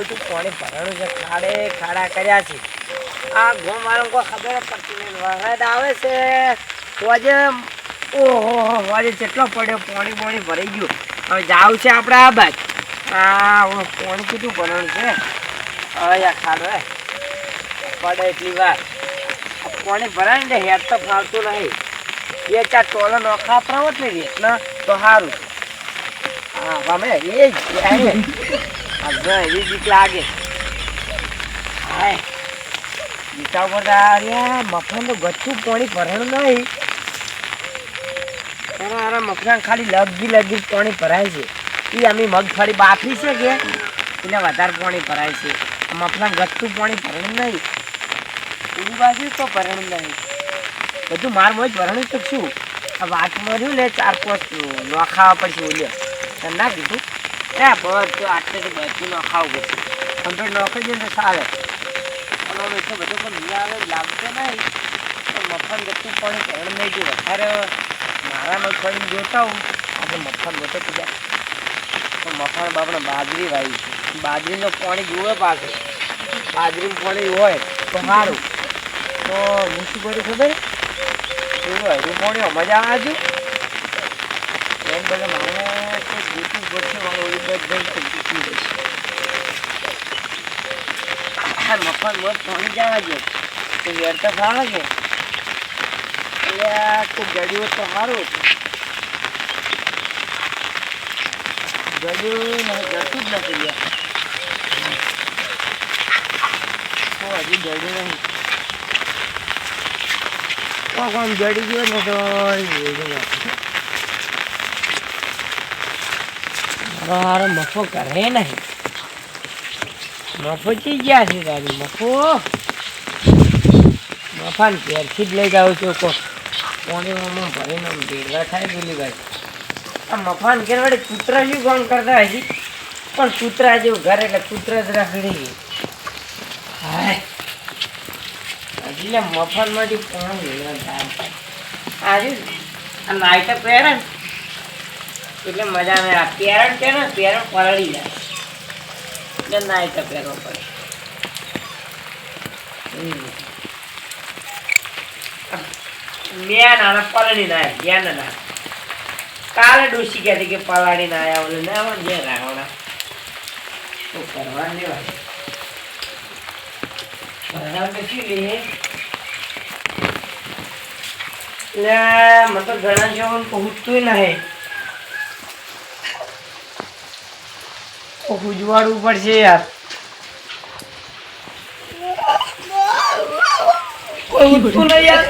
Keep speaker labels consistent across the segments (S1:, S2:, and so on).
S1: બધું પાણી ભરાણું છે? ખાડે ખાડા કર્યા છે. આ ગોમ મારો કોઈ ખબર પડતી નહીં. વરસાદ આવે છે. તો આજે ઓહો આજે જેટલો પડ્યો, પાણી પાણી ભરાઈ ગયું. હવે જાવ છે આપણે આ બાજ. હું પાણી કેટલું ભરાણું છે? હવે આ ખાડો, હે. પડે એટલી વાર. પાણી ભરાય ને હેડ તો ફાવતું નહીં. બે ચાર ટોલો નોખા પ્રવત ને, રેતના, તો સારું હા વામે એ જ. એવી બીક લાગે. હાય. બીટા બધા અરે મફાન તો ગચ્છું પાણી ભરાયું નહીં. અરે ખાલી લગી લગી પાણી ભરાય છે. એ અમે મગફળી બાફી છે કે? એટલે વધારે પાણી ભરાય છે. મફાન ગચ્છું પાણી ભરણું નહીં. એની બાજુ તો ભરણું નહીં. બધું માર મોજ ભરણું તો શું? આ વાત મળ્યું ને ચાર પાંચ નોખાવા પડશે ઓલ્યો ના કીધું? એ બધું આટલેથી બધું નખાવું પડશે. કમ્પ્લીટ નોખી દે તો ચાલે. બધું પણ નહીં આવે લાગશે નહીં. તો મફત ગતું પણ વધારે મારા મગફળી જોતા હું આપણે મફત ગતો બાજરી વાવી છે. બાજરીનું પાણી જોવે પાસે બાજરીનું પાણી હોય તો સારું. તો હું શું કરું ખબર એવું હરું પાણી મજા આવે છે. એમ બધા મારે તો પડશે મારે મફત મોત પાણી જવા દે. તો વેર તો ફાવે છે? એટલે ગળ્યું તો સારું ગળ્યું જતું જ નથી હજી ગળ્યું નહીં? કોણ જડી ગયો ને તો એવું વાત છે. મારો હારો મફો કરે નહીં. મફો ચી ગયા છે તારી મફો? મફાન ઘેરથી જ લઈ જાઉં છું કો પાણીમાં ભરીને ભેગા થાય ભાઈ આ મફાન ઘેર વડે કૂતરા જેવું કામ કરતા હજી પણ કૂતરા જેવું ઘર એટલે કૂતરા જ રાખડી હાય. હજી લે મફાનમાંથી કોણ ભેગા થાય આજે આ નાઈટ પહેરે ને. એટલે મજા આવે. આ છે ને પેરણ પલળી જાય. એટલે પહેરવો પડે. બે મેં નાના પલળી ના બે ના કાલે ડોસી કહેતી કે પલાળી ના આવ્યા ઓલે ના આવે જે રાવણા. શું કરવા દેવાય બરાબર તો શું લે લે મને ઘણા જેવું પહોંચતું નહીં. ઉજવાડવું પડશે યાર કોઈ ઉઠતું નહીં યાર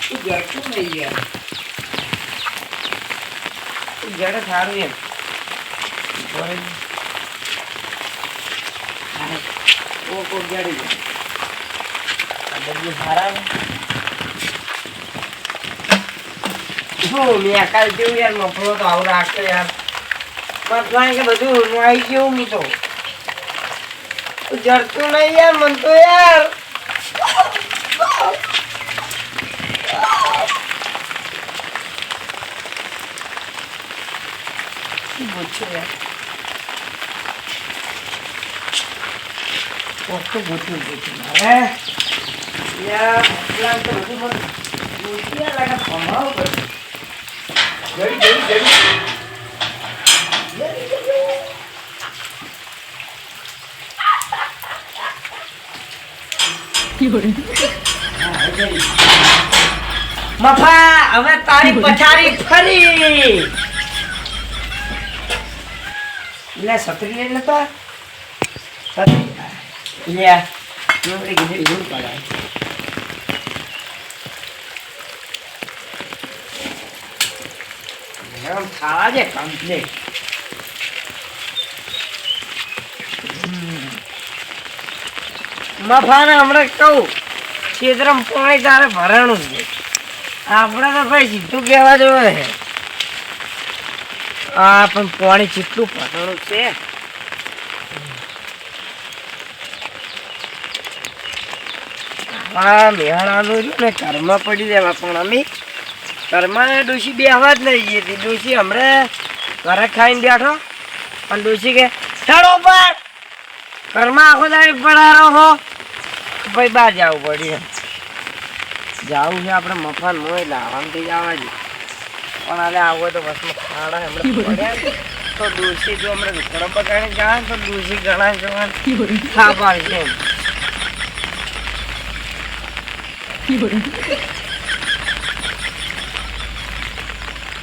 S1: તું જડતું નહીં યાર તું જડે સારું એમ બરાબર. હા, ઓ કોક જડી જાય આ બધું સારા ને શું મેં કાલ જેવું તો આવું કે બધું આવી ગયું હું નહીં મન તો યાર. પૂછ્યું યાર? કોકનું પૂછ્યું પૂછ્યું મારે યાર મતલબ તો બધું મને પૂછ્યું યાર લાગે ભમાવું પડશે જડી જડી જડી જડી જડી મફા, હવે તારી પછાડી ફરી. લે, છત્રી છત્રી. લે. એમ ખાવા દે કમ્પ્લીટ મફાને હમણાં કહું છેતરમ પોણી તારે ભરાણું છે આપણે તો ભાઈ સીધું કહેવા જોવે છે. આ પણ પાણી જેટલું ભરાણું છે. આ રહ્યું ને ઘરમાં પડી દેવા પણ અમે. ઘરમાં ડોશી બે હવા જ નહીં ગઈ હતી. ડોશી હમણાં ઘરે ખાઈને બેઠો. અને ડોશી કે ચડો પર ઘરમાં આખો દાડી પડારો હો ભાઈ બહાર જવું પડ્યું જવું છે આપણે મફાન મોય લાવવાનું થઈ જવા જ પણ આલે આવું તો બસમાં ખાડા હમણાં તો ડોશી જો હમણાં ઘણો પકાડીને જાય તો ડોશી ઘણા જવાનું ખા પાડશે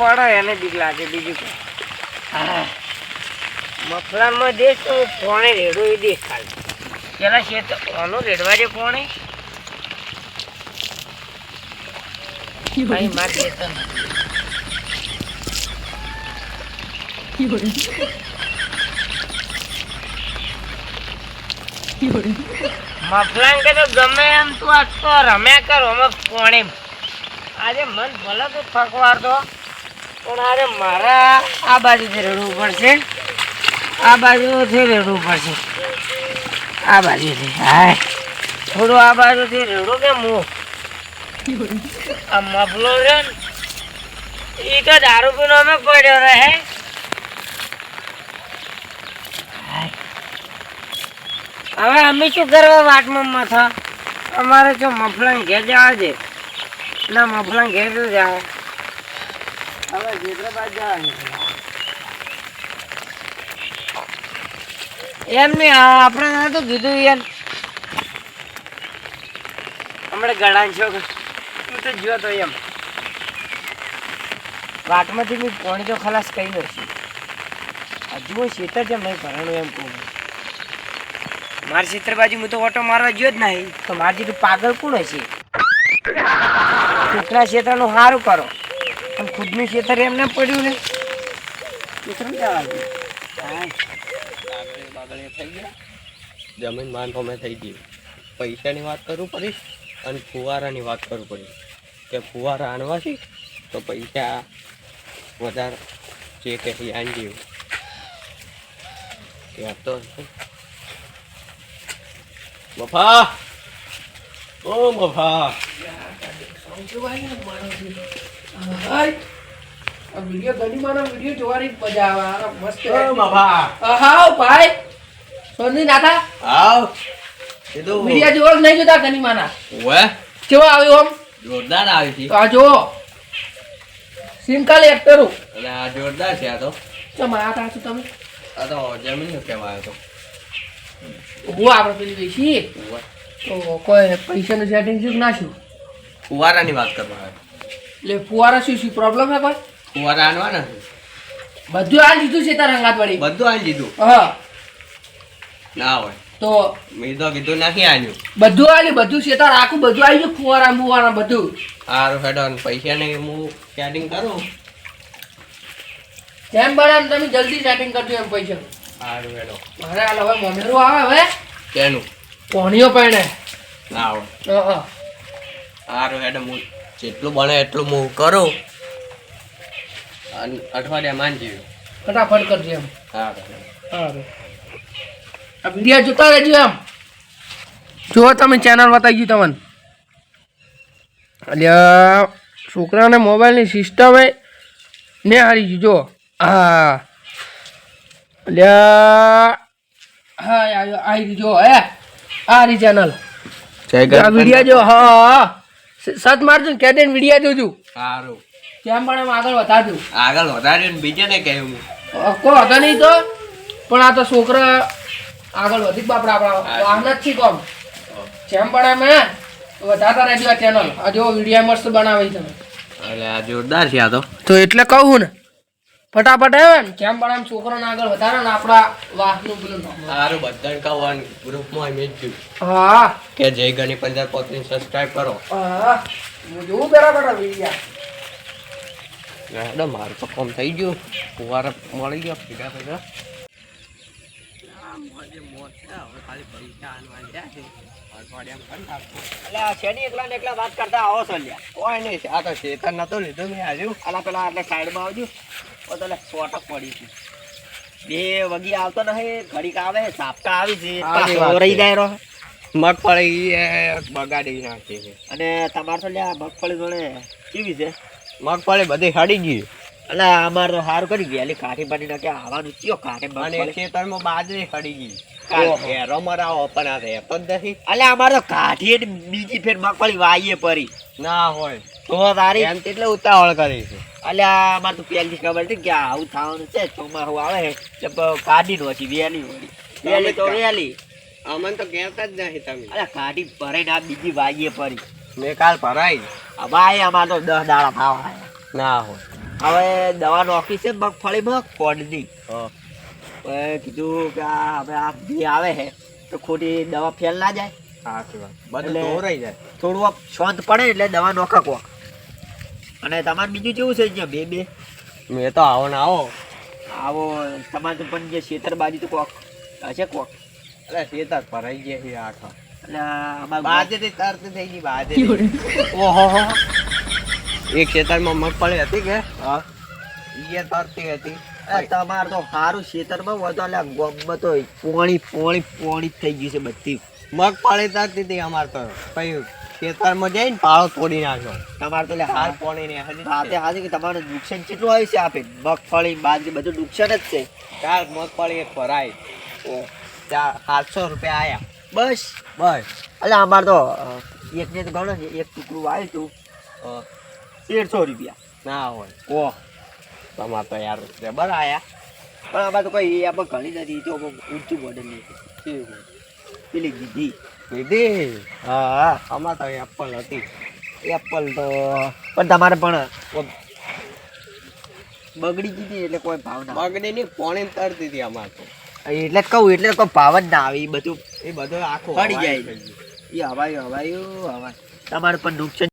S1: પડે એને બીક લાગે બીજું કઈ મફલામાં દેશ તો કોણે રેડો એ દેશ ખાલી. પેલા શેત ઓનો રેડવા જે કોણે ભાઈ માર તો ગમે એમ તું આજ તો રમ્યા કર અમે કોણે આજે મન ભલે તો ફકવાર તો પણ અરે મારા આ બાજુથી રેડવું પડશે, આ બાજુથી રેડવું હાય. થોડું આ બાજુથી રેડું કે હું આ મફલો છે ને એ તો દારૂ પીનો અમે પડ્યો રહે. હવે અમે શું કરવા વાટમાં મથા અમારે જો મફલાને ઘેર જવા છે ના મફલાને ઘેર જાવ હવે જવાનું એમ નહીં આપણે તો કીધું યાર. હમણાં ઘણા છો. તું તો જો તો એમ. વાટમાંથી મેં પોણી તો ખલાસ કહી નથી. હજુ હું શેતર જેમ નહીં ભરણું એમ કહું. મારી શેતર બાજુ હું તો ઓટો મારવા ગયો જ નહીં. તો મારી જેટલું પાગલ કોણ હશે? કૂતરા ક્ષેત્રનું સારું કરો. પણ ખુદનું ખેતર એમને પડ્યું ને. કૂતરું જવા
S2: થઈ ગયા. જમીન માન અમે થઈ ગઈ પૈસાની વાત કરવું પડી અને ફુવારાની વાત કરવું પડી. કે ફુવારા આણવાથી તો પૈસા વધારે જે કે આંજી જેવું બફા તો મફા ઓ મફા
S3: વીડિયો મારો વીડિયો જોવાની મજા આવે. મસ્ત હાવ ભાઈ. સોની નાથા.
S2: આવ કીધું
S3: વીડિયો જોવા નહીં જોતા ઘણી માના કેવો આવ્યો આમ?
S2: જોરદાર આવી છે
S3: આ જુઓ. સિમકાલ એક્ટરો
S2: અને આ જોરદાર છે આ તો.
S3: ચમ આ તા છું તમે?
S2: આ તો જમીન તો.
S3: હું આપણે પેલી બેસી. તો કોઈ પૈસાનું સેટિંગ શું ના શું?
S2: ફુવારાની વાત કરવા આવે.
S3: એટલે ફુવારા શું શું પ્રોબ્લેમ હે કોઈ?
S2: ફુવારા આણવાના છે.
S3: બધું આ લીધું છે તારા રંગાત વળી
S2: બધું આ લીધું.
S3: હા.
S2: ના હોય.
S3: તો
S2: મેં તો કીધું નાખી આન્યું
S3: બધું આલ્યું બધું છે તાર આખું બધું આવી ગયું ફુવારા મુવારા બધું?
S2: સારું હેડો અને પૈસા ને હું સેટિંગ કરું.
S3: જેમ એમ તમે જલ્દી સેટિંગ કરજો એમ પૈસા.
S2: સારું હેડો.
S3: મારે હાલ હવે મમેરું આવે હવે.
S2: કેનું
S3: કોણીઓ પહેણે.
S2: ના હોય.
S3: હા.
S2: સારું હેડો હું જેટલું બને એટલું હું કરું. અને અઠવાડિયા માનજી
S3: ફટાફટ કરજે એમ.
S2: સારું
S3: સારું. આ વીડિયો જોતા રહેજો એમ. જુઓ તમે ચેનલ બતાવી ગયું તમને. એટલે છોકરાને મોબાઈલની સિસ્ટમ એ ને હારી ગયું જો હા. એટલે હા આવી જો હે. આ રી ચેનલ વીડિયો જો હા. સત મારજો કે દે વિડિયા જોજો.
S2: સારું.
S3: કેમ પણ એમ આગળ વધારજો.
S2: આગળ વધાર્યું ને બીજાને કહ્યું હું
S3: કોઈ હતા નહીં તો. પણ આ તો છોકરા આગળ વધી બાપડા આપણા આમ જ છે કોમ. જેમ પણ એમ વધારતા રહેજો આ ચેનલ આ જો વિડિયા મસ્ત બનાવી તમે
S2: એટલે આ જોરદાર છે આ તો.
S3: તો એટલે કહું ને ફટાફટ આવે ને. જેમ પણ આમ છોકરાને આગળ વધારે ને આપણા વાહનું પેલું.
S2: સારું બધાને કહું ગ્રુપમાં મેં જ જોયું
S3: હા.
S2: કે જય ગણી પંદર પોતની સબસ્ક્રાઈબ કરો.
S3: હા. હું જોઉં બરાબર વીડિયો
S2: હેડો મારું તો કોમ થઈ ગયું. ફુવાર મળી ગયો ભેગા ભેગા
S1: એટલે આ શેની એકલા ને એકલા વાત કરતા આવો છો લ્યા.
S2: કોઈ નહીં આ તો ચેતન નતો લીધો મેં આજુ.
S1: આલા પેલા એટલે સાઈડમાં આવજો. ઓ તો સોટક પડી છે. બે વગી આવતો નહીં ઘડીક આવે સાપટા આવી છે. રહી. જાય
S2: મગફળી એ બગાડી નાખી છે.
S1: અને તમારે તો લ્યા મગફળી જોડે કેવી છે?
S2: મગફળી બધી હડી ગઈ.
S4: એટલે અમારે તો સારું કરી વહેલી કાઠી પાડી નાખે આવવાનું કયો કાઠી.
S2: ખેતરમાં બાજરી હડી ગઈ. મરાવો પણ આ રહેતો જ નથી
S4: અલે અમારે તો કાઢીએ બીજી ફેર મગફળી વાઈએ પરી.
S2: ના હોય.
S4: તો તારી
S2: એમ એટલે ઉતાવળ કરી છે.
S4: અલે અમાર તો પહેલી ખબર હતી કે આવું થવાનું છે ચોમાસું આવે એટલે કાઢી નહોતી વહેલી વળી વહેલી તો વહેલી.
S2: અમને તો કહેતા જ નહીં તમે.
S4: અલે કાઢી ભરે આ બીજી વાઈએ પરી.
S2: મેં કાલ ભરાઈ.
S4: ભાઈ અમારે તો દસ દાડા ખાવા
S2: ના હોય.
S4: હવે દવા નોખી છે મગફળીમાં કોડની
S2: હા.
S4: હવે કીધું કે આ હવે આ બી આવે છે તો ખોટી દવા ફેલ ના જાય.
S2: વાત. બધું
S4: એટલે-
S2: જાય.
S4: થોડું આપ શાંત પડે એટલે દવા નોખા કોક અને તમારે બીજું કેવું છે અહીંયા બે બે?
S2: મેં તો આવો ને આવો.
S4: આવો તમારે પણ જે ખેતર બાજુ તો કોક હશે કોક?
S2: એટલે છેતર ભરાઈ ગયા છે આખા.
S4: એટલે અમારે
S2: બાજરી તરત થઈ ગઈ બાજે
S4: ઓહો હો
S2: એક ખેતરમાં મગફળી હતી કે?
S4: હા.
S2: એ તરતી હતી.
S4: અરે તમારે તો સારું ખેતરમાં વધો એટલે ગોમમાં તો પોણી પોણી પોણી થઈ ગયું છે બધી.
S2: મગફળી તરતી હતી અમાર તો. પછી ખેતરમાં જઈને પાળો તોડી નાખ્યો.
S4: તમારે તો
S2: હાલ પોણી ને હજી
S4: સાથે હાથે કે તમારે નુકસાન કેટલું આવ્યું છે આપે? મગફળી બાજરી, બધું નુકસાન જ છે.
S2: ચાર મગફળી એક
S4: ભરાય.
S2: ચાર સાતસો રૂપિયા આવ્યા
S4: બસ
S2: બસ.
S4: એટલે અમારે તો એક એકને તો ગણો એક ટુકડું આવ્યું હતું. તેરસો રૂપિયા.
S2: ના હોય.
S4: ઓહ
S2: તમાર તો યાર જબર આયા.
S4: પણ આમાં તો કોઈ આપણે ઘણી નથી તો ઊંચું મોડેલની છે. પેલી દીધી
S2: લીધી
S4: હા હા.
S2: અમાર તો એપલ હતી.
S4: એપલ તો પણ તમારે પણ બગડી ગઈ એટલે કોઈ ભાવ ના
S2: બગડી ની પોણી તરતી હતી અમાર તો.
S4: એટલે કહું એટલે કોઈ ભાવ જ ના આવે બધું
S2: એ બધું આખો
S4: પડી જાય. એ હવાયું હવાયું હવાય. તમારે પણ નુકસાન